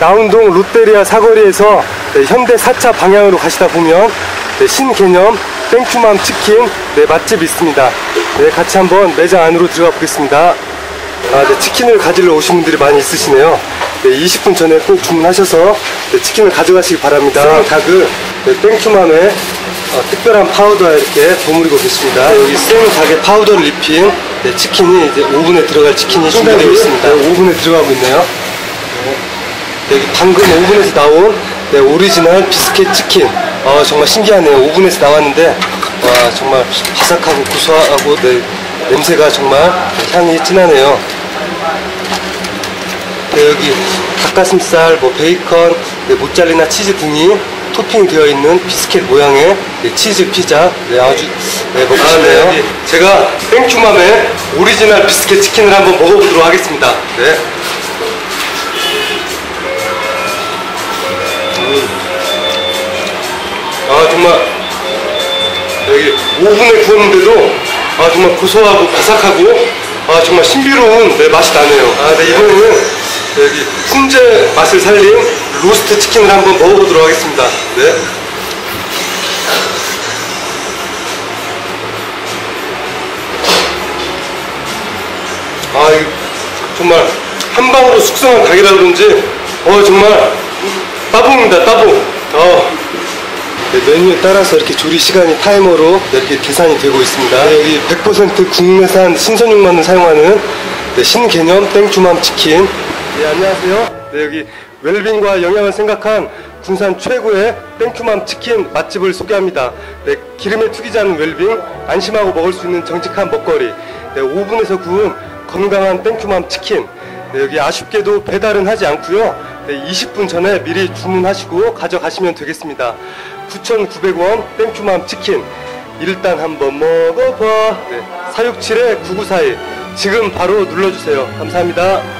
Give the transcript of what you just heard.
나운동 롯데리아 사거리에서 네, 현대 4차 방향으로 가시다 보면 네, 신개념 땡큐맘 치킨 네, 맛집 있습니다. 네, 같이 한번 매장 안으로 들어가 보겠습니다. 아, 네, 치킨을 가지러 오신 분들이 많이 있으시네요. 네, 20분 전에 꼭 주문하셔서 네, 치킨을 가져가시기 바랍니다. 생 닭을 네, 땡큐맘에 어, 특별한 파우더에 이렇게 버무리고 계십니다. 여기 생 닭에 파우더를 입힌 네, 치킨이 이제 오븐에 들어갈 치킨이 준비되어 있습니다. 네, 오븐에 들어가고 있네요. 네, 여기 방금 오븐에서 나온 네, 오리지널 비스켓 치킨. 어, 정말 신기하네요. 오븐에서 나왔는데 와 정말 바삭하고 고소하고 네, 냄새가 정말 향이 진하네요. 네, 여기 닭가슴살, 뭐 베이컨, 네, 모짜렐라 치즈 등이 토핑 되어 있는 비스켓 모양의 네, 치즈 피자 네, 아주 네, 먹고 싶네요. 제가 땡큐맘의 오리지널 비스켓 치킨을 한번 먹어보도록 하겠습니다. 네. 오븐에 구웠는데도 아 정말 고소하고 바삭하고 아 정말 신비로운 네, 맛이 나네요 아 네, 이번에는 여기 훈제 맛을 살린 로스트 치킨을 한번 먹어보도록 하겠습니다 네. 아 정말 한 방으로 숙성한 닭이라 그런지 어 정말 따봉입니다 따봉 따보. 어. 네, 메뉴에 따라서 이렇게 조리 시간이 타이머로 이렇게 계산이 되고 있습니다. 네, 여기 100% 국내산 신선육만을 사용하는 네, 신개념 땡큐맘 치킨. 네, 안녕하세요. 네, 여기 웰빙과 영양을 생각한 군산 최고의 땡큐맘 치킨 맛집을 소개합니다. 네, 기름에 튀기지 않은 웰빙, 안심하고 먹을 수 있는 정직한 먹거리, 네, 오븐에서 구운 건강한 땡큐맘 치킨. 네, 여기 아쉽게도 배달은 하지 않고요. 네, 20분 전에 미리 주문하시고 가져가시면 되겠습니다. 9,900원 땡큐맘 치킨. 일단 한번 먹어봐. 네, 467-9941. 지금 바로 눌러주세요. 감사합니다.